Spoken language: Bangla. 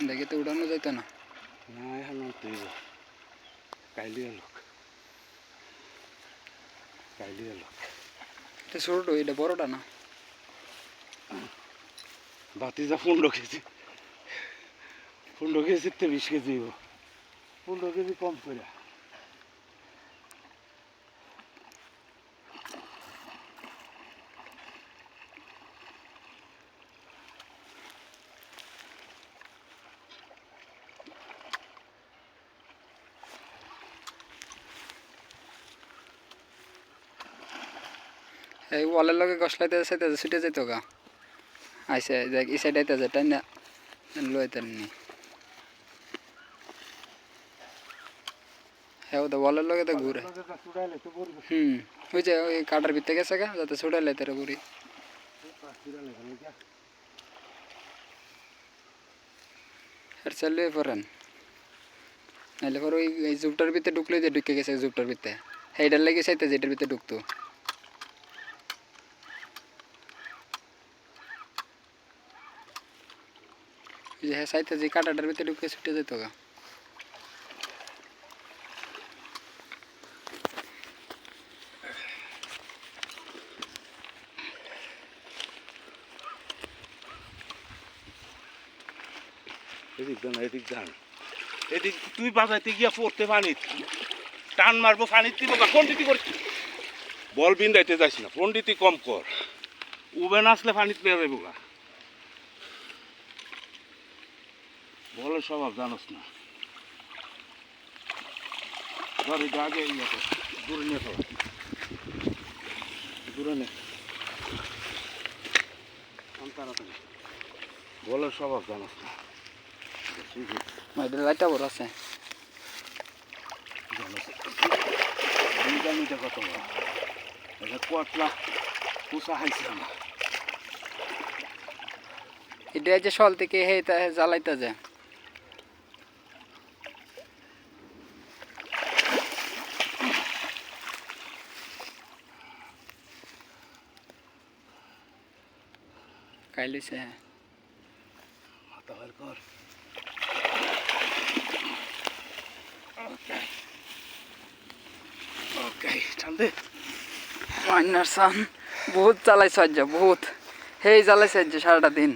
দেখে তো উড়ানো যাইতো না? না এখন তুই কাইলি লোক। কাইলি লোক। এটা ছোট এটা বড়টা না? বাতিজা পনেরো কেজি। পনেরো কেজির তো বিশ কেজি পনেরো কেজি কম করে এই ওয়ালের লগে গসলাইতে সাইতে ছুটে যেত গা। আইসে দেখ এই সাইড আইতে তাই না? লইতে নি। হ্যাঁ ওদের ওয়ালের লগে তো ঘুরে। হুম ওই যে ওই কাটার ভিতরে গেছে গা যাতে ছুটাইলে তারা যা আর চালিয়ে পড়েন নাহলে পরে ওই জুপটার ভিতরে ঢুকলে যে ঢুকে গেছে জুপটার ভিতরে। সেইটার লেগে চাইতে যেটার ভিতরে ঢুকতো। যে হ্যাঁ চাইতে যে কাটাটার ভিতরে ঢুকে ছুটে যেত গা। এদিক তুই টান বল বিন্দাইতে যাইস না পন্ডিতি কম কর। উবে নাচলে পানিতে পেয়ে যাব গা। বলের স্বভাব জানোস না। ধর আগে ইয়ে কর, দূরে নিয়ে ফেলা দূরে নে। তাড়াতাড়ি। বলের স্বভাব জানোস না। আছে। বড় কত এটা কটলা পুষা হাইছে আমার এটা যে সল থেকে হে জ্বালাইতে যায় কাইলিছে হ্যাঁ। মাথা বের কর ওকে ওকে ঠান্ডে মাইনার সান বহুত জ্বালাইছে আজ বহুত। হেই জ্বালাইছে আজ সারাটা দিন।